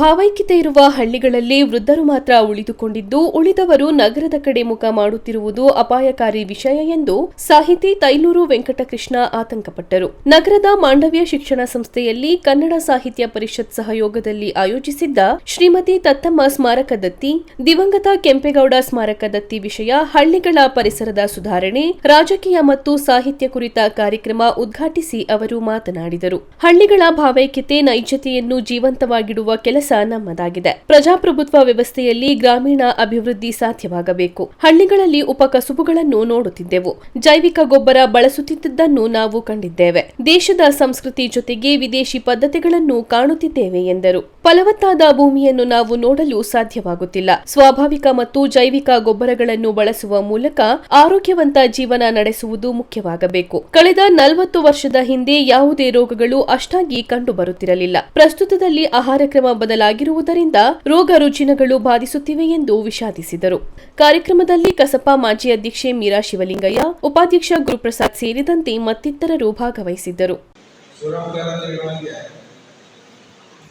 ಭಾವೈಕ್ಯತೆ ಇರುವ ಹಳ್ಳಿಗಳಲ್ಲಿ ವೃದ್ಧರು ಮಾತ್ರ ಉಳಿದುಕೊಂಡಿದ್ದು, ಉಳಿದವರು ನಗರದ ಕಡೆ ಮುಖ ಮಾಡುತ್ತಿರುವುದು ಅಪಾಯಕಾರಿ ವಿಷಯ ಎಂದು ಸಾಹಿತಿ ತೈಲೂರು ವೆಂಕಟಕೃಷ್ಣ ಆತಂಕಪಟ್ಟರು. ನಗರದ ಮಾಂಡವ್ಯ ಶಿಕ್ಷಣ ಸಂಸ್ಥೆಯಲ್ಲಿ ಕನ್ನಡ ಸಾಹಿತ್ಯ ಪರಿಷತ್ ಸಹಯೋಗದಲ್ಲಿ ಆಯೋಜಿಸಿದ್ದ ಶ್ರೀಮತಿ ತತ್ತಮ್ಮ ಸ್ಮಾರಕ ದತ್ತಿ, ದಿವಂಗತ ಕೆಂಪೇಗೌಡ ಸ್ಮಾರಕ ದತ್ತಿ ವಿಷಯ ಹಳ್ಳಿಗಳ ಪರಿಸರದ ಸುಧಾರಣೆ, ರಾಜಕೀಯ ಮತ್ತು ಸಾಹಿತ್ಯ ಕುರಿತ ಕಾರ್ಯಕ್ರಮ ಉದ್ಘಾಟಿಸಿ ಅವರು ಮಾತನಾಡಿದರು. ಹಳ್ಳಿಗಳ ಭಾವೈಕ್ಯತೆ, ನೈಜತೆಯನ್ನು ಜೀವಂತವಾಗಿಡುವ ಕೆಲಸ ನಮ್ಮದಾಗಿದೆ. ಪ್ರಜಾಪ್ರಭುತ್ವ ವ್ಯವಸ್ಥೆಯಲ್ಲಿ ಗ್ರಾಮೀಣ ಅಭಿವೃದ್ಧಿ ಸಾಧ್ಯವಾಗಬೇಕು. ಹಳ್ಳಿಗಳಲ್ಲಿ ಉಪಕಸುಬುಗಳನ್ನು ನೋಡುತ್ತಿದ್ದೆವು. ಜೈವಿಕ ಗೊಬ್ಬರ ಬಳಸುತ್ತಿದ್ದುದನ್ನು ನಾವು ಕಂಡಿದ್ದೇವೆ. ದೇಶದ ಸಂಸ್ಕೃತಿ ಜೊತೆಗೆ ವಿದೇಶಿ ಪದ್ಧತಿಗಳನ್ನು ಕಾಣುತ್ತಿದ್ದೇವೆ ಎಂದರು. ಫಲವತ್ತಾದ ಭೂಮಿಯನ್ನು ನಾವು ನೋಡಲು ಸಾಧ್ಯವಾಗುತ್ತಿಲ್ಲ. ಸ್ವಾಭಾವಿಕ ಮತ್ತು ಜೈವಿಕ ಗೊಬ್ಬರಗಳನ್ನು ಬಳಸುವ ಮೂಲಕ ಆರೋಗ್ಯವಂತ ಜೀವನ ನಡೆಸುವುದು ಮುಖ್ಯವಾಗಬೇಕು. ಕಳೆದ ನಲವತ್ತು ವರ್ಷದ ಹಿಂದೆ ಯಾವುದೇ ರೋಗಗಳು ಅಷ್ಟಾಗಿ ಕಂಡುಬರುತ್ತಿರಲಿಲ್ಲ. ಪ್ರಸ್ತುತದಲ್ಲಿ ಆಹಾರ ಕ್ರಮ ಬದಲಾಗಿರುವುದರಿಂದ ರೋಗ ರುಜಿನಗಳು ಬಾಧಿಸುತ್ತಿವೆ ಎಂದು ವಿಷಾದಿಸಿದರು. ಕಾರ್ಯಕ್ರಮದಲ್ಲಿ ಕಸಪ ಮಾಜಿ ಅಧ್ಯಕ್ಷೆ ಮೀರಾ ಶಿವಲಿಂಗಯ್ಯ, ಉಪಾಧ್ಯಕ್ಷ ಗುರುಪ್ರಸಾದ್ ಸೇರಿದಂತೆ ಮತ್ತಿತರರು ಭಾಗವಹಿಸಿದ್ದರು.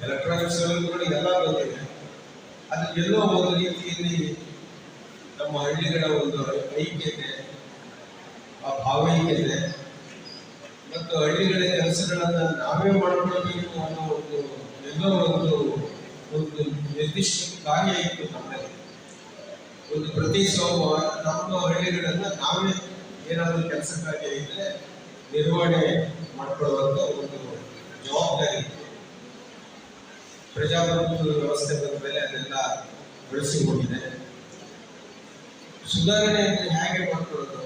ಎಲೆಕ್ಟ್ರಾನಿಕ್ಸ್ ಕೂಡ ಎಲ್ಲ ಬಂದಿದೆ. ಅದು ಎಲ್ಲೋ ಒಂದು ರೀತಿಯಲ್ಲಿ ನಮ್ಮ ಹಳ್ಳಿಗಳ ಒಂದು ಐಕ್ಯತೆ, ಆ ಭಾವೈಕ್ಯತೆ ಮತ್ತು ಹಳ್ಳಿಗಳ ಕೆಲಸಗಳನ್ನು ನಾವೇ ಮಾಡಿಕೊಳ್ಬೇಕು ಅನ್ನೋ ಒಂದು ಎಲ್ಲೋ ಒಂದು ಒಂದು ನಿರ್ದಿಷ್ಟ ಕಾರ್ಯ ಇತ್ತು ನಮ್ಮಲ್ಲಿ. ಒಂದು ಪ್ರತಿ ಸೋಮವಾರ ನಮ್ಮ ಹಳ್ಳಿಗಳನ್ನು ನಾವೇ ಏನಾದರೂ ಕೆಲಸ ಕಾರ್ಯ ಇದ್ದರೆ ನಿರ್ವಹಣೆ ಮಾಡಿಕೊಳ್ಳುವಂಥ ಒಂದು ಜವಾಬ್ದಾರಿ ಪ್ರಜಾಪ್ರಭುತ್ವ ವ್ಯವಸ್ಥೆ ಬಂದ ಮೇಲೆ ಅದೆಲ್ಲ ಬೆಳೆಸಿಕೊಂಡಿದೆ. ಸುಧಾರಣೆ ಅಂದ್ರೆ ಹೇಗೆ ಮಾಡ್ಕೊಳ್ಳೋದು?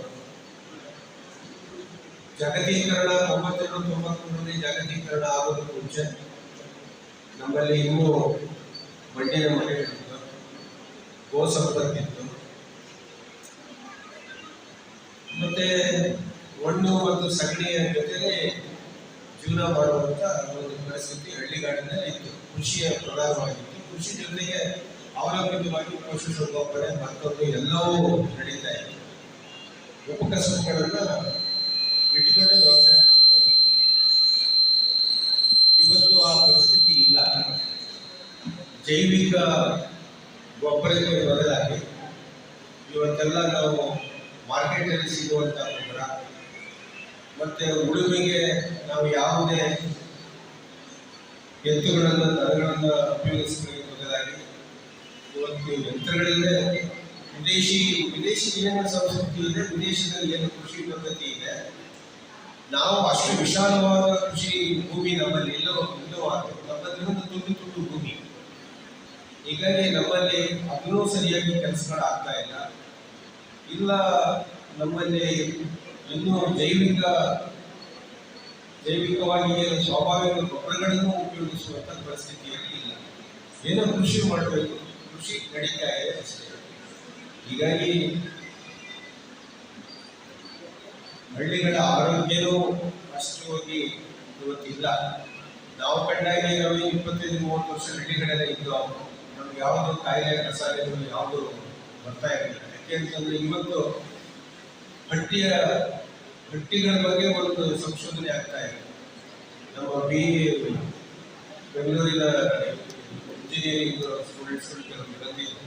ಜಾಗತೀಕರಣ ತೊಂಬತ್ತೆರಡು ತೊಂಬತ್ಮೂರರಲ್ಲಿ ಜಾಗತೀಕರಣ ಆಗೋದಕ್ಕೆ ಮುಂಚೆ ನಮ್ಮಲ್ಲಿ ಇನ್ನೂ ಮಣ್ಣಿನ ಮನೆಗಳಿತ್ತು ಗೋ ಸಂಪತ್ತಿತ್ತು ಮತ್ತೆ ಮಣ್ಣು ಮತ್ತು ಸಗಣಿಯ ಜೊತೆಗೆ ಜೀವನ ಮಾಡುವಂತ ಒಂದು ಪರಿಸ್ಥಿತಿ ಹಳ್ಳಿಗಾಡಿನಲ್ಲಿ ಇತ್ತು ಕೃಷಿಯ ಪ್ರಧಾನವಾಗಿತ್ತು ಕೃಷಿ ಜೊತೆಗೆ ಅವಲಂಬಿತವಾಗಿ ಪಶುಸಂಗೋಪನೆ ಮತ್ತೊಂದು ಎಲ್ಲವೂ ನಡೀತಾ ಇತ್ತು ಉಪಕಸಬುಗಳನ್ನ ಇಟ್ಟುಕೊಂಡೇ ವ್ಯವಸಾಯ ಮಾಡ್ತಾ ಇವತ್ತು ಆ ಪರಿಸ್ಥಿತಿ ಇಲ್ಲ. ಜೈವಿಕ ಗೊಬ್ಬರಕ್ಕೆ ಬದಲಾಗಿ ಇವತ್ತೆಲ್ಲ ನಾವು ಮಾರ್ಕೆಟಲ್ಲಿ ಸಿಗುವಂಥ ಗೊಬ್ಬರ ಮತ್ತೆ ಉಳುಮೆಗೆ ನಾವು ಯಾವುದೇ ಎತ್ತುಗಳನ್ನು ದನಗಳನ್ನು ಉಪಯೋಗಿಸಬೇಕಾಗಿ ಇವತ್ತು ಯಂತ್ರಗಳಲ್ಲೇ ವಿದೇಶಿ ವಿದೇಶಿ ಏನ ಸಂಸ್ಕೃತಿ ಇದೆ ವಿದೇಶದಲ್ಲಿ ಏನು ಕೃಷಿ ಪದ್ಧತಿ ಇದೆ, ನಾವು ಅಷ್ಟು ವಿಶಾಲವಾದ ಕೃಷಿ ಭೂಮಿ ನಮ್ಮಲ್ಲಿ ಎಲ್ಲೋ ಆಗಿದೆ ನಮ್ಮಲ್ಲಿ ಒಂದು ತುಂಡು ತುಂಡು ಭೂಮಿ. ಹೀಗಾಗಿ ನಮ್ಮಲ್ಲಿ ಅದನ್ನೂ ಸರಿಯಾಗಿ ಕೆಲಸಗಳಾಗ್ತಾ ಇಲ್ಲ. ಇಲ್ಲ ನಮ್ಮಲ್ಲಿ ಇನ್ನೂ ಜೈವಿಕ ಜೈವಿಕವಾಗಿ ಏನು ಸ್ವಾಭಾವಿಕ ಗೊಬ್ಬರಗಳನ್ನು ಉಪಯೋಗಿಸುವಂತ ಪರಿಸ್ಥಿತಿಯಲ್ಲಿ ಇಲ್ಲ ಏನೋ ಕೃಷಿ ಮಾಡಬೇಕು. ಕೃಷಿ ನಡೀತಾ ಇದೆ ಹೀಗಾಗಿ ಹಳ್ಳಿಗಳ ಆರೋಗ್ಯನೂ ಅಷ್ಟವಾಗಿ ಇವತ್ತಿಲ್ಲ. ನಾವು ಕಂಡಾಗಿ ನಾವು ಇಪ್ಪತ್ತೈದು, ಮೂವತ್ತು ವರ್ಷ ಹಳ್ಳಿಗಳಲ್ಲೇ ಇದ್ದು ನಮ್ಗೆ ಯಾವುದು ಕಾಯಿಲೆ ಕಸಾಲೆಗಳು ಯಾವುದು ಬರ್ತಾ ಇರಲಿಲ್ಲ. ಯಾಕೆಂತಂದ್ರೆ ಇವತ್ತು ಹಟ್ಟಿಯ ಹಟ್ಟಿಗಳ ಬಗ್ಗೆ ಒಂದು ಸಂಶೋಧನೆ ಆಗ್ತಾ ಇದೆ. ನಮ್ಮ ಬಿ ಬೆಂಗಳೂರಿನ ಇಂಜಿನಿಯರಿಂಗ್ ಸ್ಟೂಡೆಂಟ್ಸ್ಗಳಿಗೆ ಬಂದಿದ್ದು